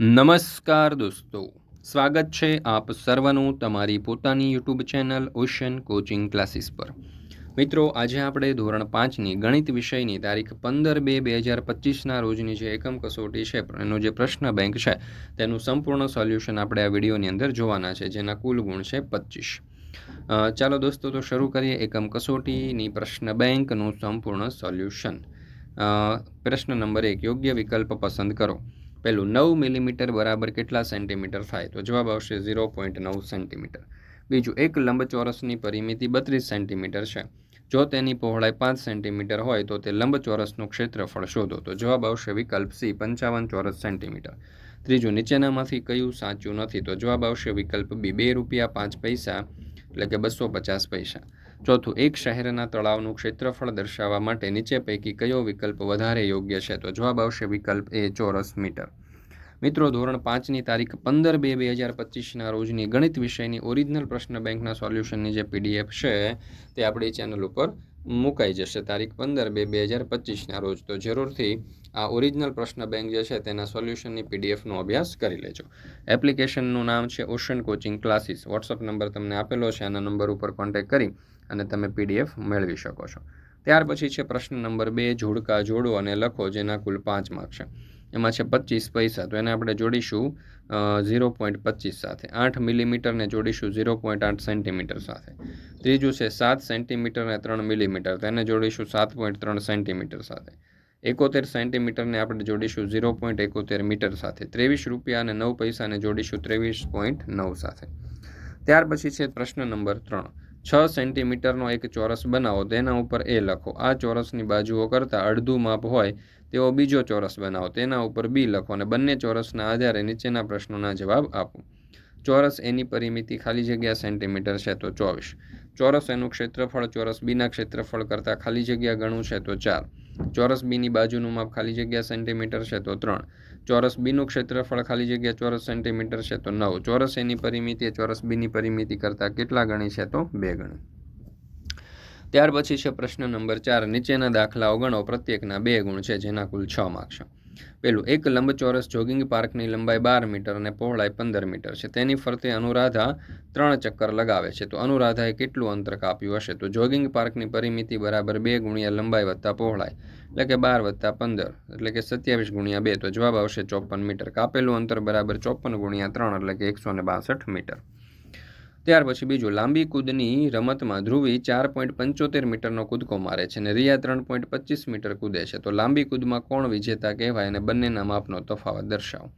નમસ્કાર દોસ્તો. સ્વાગત છે આપ સર્વનું તમારી પોતાની YouTube channel Ocean Coaching Classes પર. મિત્રો, આજે આપણે ધોરણ પાંચની ગણિત વિષયની તારીખ પંદર બે બે હજાર પચીસના રોજની જે એકમ કસોટી છે, એનો જે પ્રશ્ન બેંક છે, તેનું સંપૂર્ણ સોલ્યુશન આપણે આ વિડીયોની અંદર જોવાના છે, જેના કુલ ગુણ છે પચીસ. ચાલો દોસ્તો, તો શરૂ કરીએ એકમ કસોટીની પ્રશ્ન બેંકનું સંપૂર્ણ સોલ્યુશન. પ્રશ્ન નંબર એક, યોગ્ય વિકલ્પ પસંદ કરો. પહેલું નવ મિલીમીટર બરાબર કેટલા સેન્ટીમીટર થાય? તો જવાબ આવશે ઝીરો પોઈન્ટ નવ સેન્ટીમીટર. બીજું, એક લંબચોરસની પરિમિતિ બત્રીસ સેન્ટીમીટર છે. જો તેની પહોળાઈ પાંચ સેન્ટીમીટર હોય, તો તે લંબચોરસનું ક્ષેત્રફળ શોધો. તો જવાબ આવશે વિકલ્પ સી, પંચાવન ચોરસ સેન્ટીમીટર. ત્રીજું, નીચેનામાંથી કયું સાચું નથી? તો જવાબ આવશે વિકલ્પ બી, બે રૂપિયા પાંચ પૈસા, એટલે કે બસો પચાસ પૈસા. ચોથું, એક શહેરના તળાવનું ક્ષેત્રફળ દર્શાવવા માટે નીચે પૈકી કયો વિકલ્પ વધારે યોગ્ય છે? તો જવાબ આવશે વિકલ્પ એ, ચોરસ મીટર. મિત્રો, ધોરણ પાંચની તારીખ પંદર બે બે હજાર પચીસના રોજની ગણિત વિષયની ઓરિજિનલ પ્રશ્ન બેંકના સોલ્યુશનની જે પીડીએફ છે, તે આપણી ચેનલ ઉપર મુકાઈ જશે. તારીખ પંદર બે બે હજાર પચીસના રોજ. તો જરૂરથી આ ઓરિજિનલ પ્રશ્ન બેંક જે છે, તેના સોલ્યુશનની પીડીએફનો અભ્યાસ કરી લેજો. એપ્લિકેશનનું નામ છે Ocean Coaching Classes. WhatsApp number તમને આપેલો છે, આના નંબર ઉપર કોન્ટેક્ટ કરી અને તમે પીડીએફ મેળવી શકો છો. ત્યાર પછી છે પ્રશ્ન નંબર બે, જોડકા જોડો અને લખો જેના કુલ પાંચ માર્ક છે. એમાં છે પચીસ પૈસા, તો એને આપણે જોડીશું ઝીરો પોઈન્ટ પચીસ સાથે. આઠ મિલીમીટરને જોડીશું ઝીરો પોઈન્ટ આઠ સેન્ટીમીટર સાથે. ત્રીજું છે સાત સેન્ટીમીટર અને ત્રણ મિલીમીટર તેને જોડીશું સાત પોઈન્ટ ત્રણ સેન્ટીમીટર સાથે. એકોતેર સેન્ટીમીટરને આપણે જોડીશું ઝીરો પોઈન્ટ એકોતેર મીટર સાથે. ત્રેવીસ રૂપિયા અને નવ પૈસાને જોડીશું ત્રેવીસ પોઈન્ટ નવ સાથે. ત્યાર પછી છે પ્રશ્ન નંબર ત્રણ. છ સેન્ટીમીટરનો એક ચોરસ બનાવો, તેના ઉપર એ લખો. આ ચોરસની બાજુઓ કરતાં અડધું માપ હોય તેવો બીજો ચોરસ બનાવો, તેના ઉપર બી લખો અને બંને ચોરસના આધારે નીચેના પ્રશ્નોના જવાબ આપો. ચોરસ એની પરિમિતિ ખાલી જગ્યા સેન્ટીમીટર છે તો ચોવીસ. ચોરસ એનું ક્ષેત્રફળ ચોરસ બીના ક્ષેત્રફળ કરતાં ખાલી જગ્યા ગણું છે તો ચાર. ચોરસ બીની બાજુનું માપ ખાલી જગ્યા સેન્ટીમીટર છે તો ત્રણ. ચોરસ બીનું ક્ષેત્રફળ ખાલી જગ્યા ચોરસ સેન્ટીમીટર છે તો નવ. ચોરસ એની પરિમિતિ ચોરસ બીની પરિમિતિ કરતાં કેટલા ગણી છે તો બે ગણી. ત્યાર પછી છે પ્રશ્ન નંબર ચાર. નીચેના દાખલાઓ ગણો. પ્રત્યેકના બે ગુણ છે, જેના કુલ છ માર્ક પેલું, એક લંબચોરસ જોગિંગ પાર્કની લંબાઈ બાર મીટર અને પહોળાઈ પંદર મીટર છે. તેની ફરતે અનુરાધા ત્રણ ચક્કર લગાવે છે. તો અનુરાધાએ કેટલું અંતર કાપ્યું હશે? તો જોગિંગ પાર્કની પરિમિતિ બરાબર બે ગુણ્યા લંબાઈ વત્તા પહોળાઈ, એટલે કે બાર વત્તા પંદર, એટલે કે સત્યાવીસ ગુણ્યા બે. તો જવાબ આવશે ચોપન મીટર. કાપેલું અંતર બરાબર ચોપન ગુણ્યા ત્રણ, એટલે કે એકસો ને બાસઠ મીટર. ત્યાર પછી બીજું, લાંબી કૂદની રમતમાં ધ્રુવી ચાર પોઈન્ટ પંચોતેર મીટરનો કૂદકો મારે છે અને રિયા ત્રણ પોઈન્ટ પચીસ મીટર કૂદે છે. તો લાંબી કૂદમાં કોણ વિજેતા કહેવાય અને બંનેના માપનો તફાવત દર્શાવો.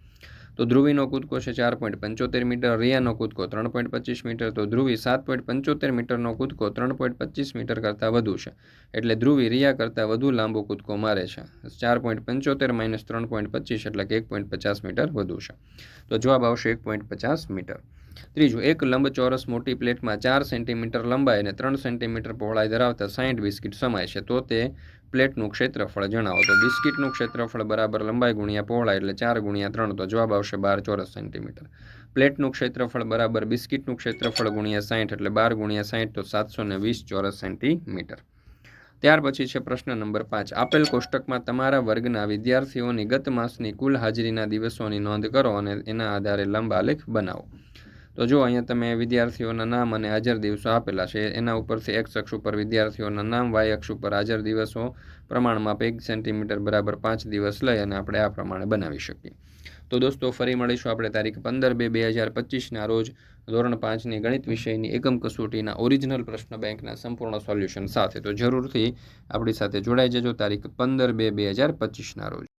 તો ધ્રુવીનો કૂદકો છે ચાર પોઈન્ટ પંચોતેર મીટર, રિયાનો કૂદકો ત્રણ પોઈન્ટ પચીસ મીટર, તો ધ્રુવી સાત પોઈન્ટ પંચોતેર મીટરનો કૂદકો ત્રણ પોઈન્ટ પચીસ મીટર કરતાં વધુ છે. એટલે ધ્રુવી રિયા કરતાં વધુ લાંબો કૂદકો મારે છે. ચાર પોઈન્ટ પંચોતેર માઇનસ ત્રણ પોઈન્ટ પચીસ એટલે કે એક પોઈન્ટ પચાસ મીટર વધુ છે. તો જવાબ આવશે એક પોઈન્ટ પચાસ મીટર. ત્રીજું, એક લંબચોરસ મોટી પ્લેટમાં ચાર સેન્ટીમીટર લંબાઈ અને ત્રણ સેન્ટીમીટર પહોળાઈ ધરાવતા સાઠ બિસ્કિટ સમાય છે. તો તે પ્લેટનું ક્ષેત્રફળ જણાવો. તો બિસ્કિટનું ક્ષેત્રફળ બરાબર લંબાઈ ગુણ્યા પહોળાઈ એટલે ચાર ગુણ્યા ત્રણ. તો જવાબ આવશે બાર ચોરસ સેન્ટીમીટર. પ્લેટનું ક્ષેત્રફળ બરાબર બિસ્કિટનું ક્ષેત્રફળ ગુણ્યા સાઠ એટલે બાર ગુણ્યા સાઠ તો સાતસો ને વીસ ચોરસ સેન્ટીમીટર. ત્યાર પછી છે પ્રશ્ન નંબર પાંચ. આપેલ કોષ્ટકમાં તમારા વર્ગના વિદ્યાર્થીઓની ગત માસની કુલ હાજરીના દિવસોની નોંધ કરો અને એના આધારે લંબ આલેખ બનાવો. તો જો અહીંયા તમે વિદ્યાર્થીઓના નામ અને હાજર દિવસો આપેલા છે, એના ઉપરથી એક્સ અક્ષ ઉપર વિદ્યાર્થીઓના નામ, વાય અક્ષ ઉપર હાજર દિવસો, પ્રમાણમાં એક સેન્ટીમીટર બરાબર પાંચ દિવસ લઈ અને આપણે આ પ્રમાણે બનાવી શકીએ. તો દોસ્તો, ફરી મળીશું આપણે તારીખ પંદર બે બે હજાર પચીસના રોજ ધોરણ પાંચની ગણિત વિષયની એકમ કસોટીના ઓરિજિનલ પ્રશ્ન બેંકના સંપૂર્ણ સોલ્યુશન સાથે. તો જરૂરથી આપણી સાથે જોડાઈ જજો તારીખ પંદર બે બે હજાર પચીસના રોજ.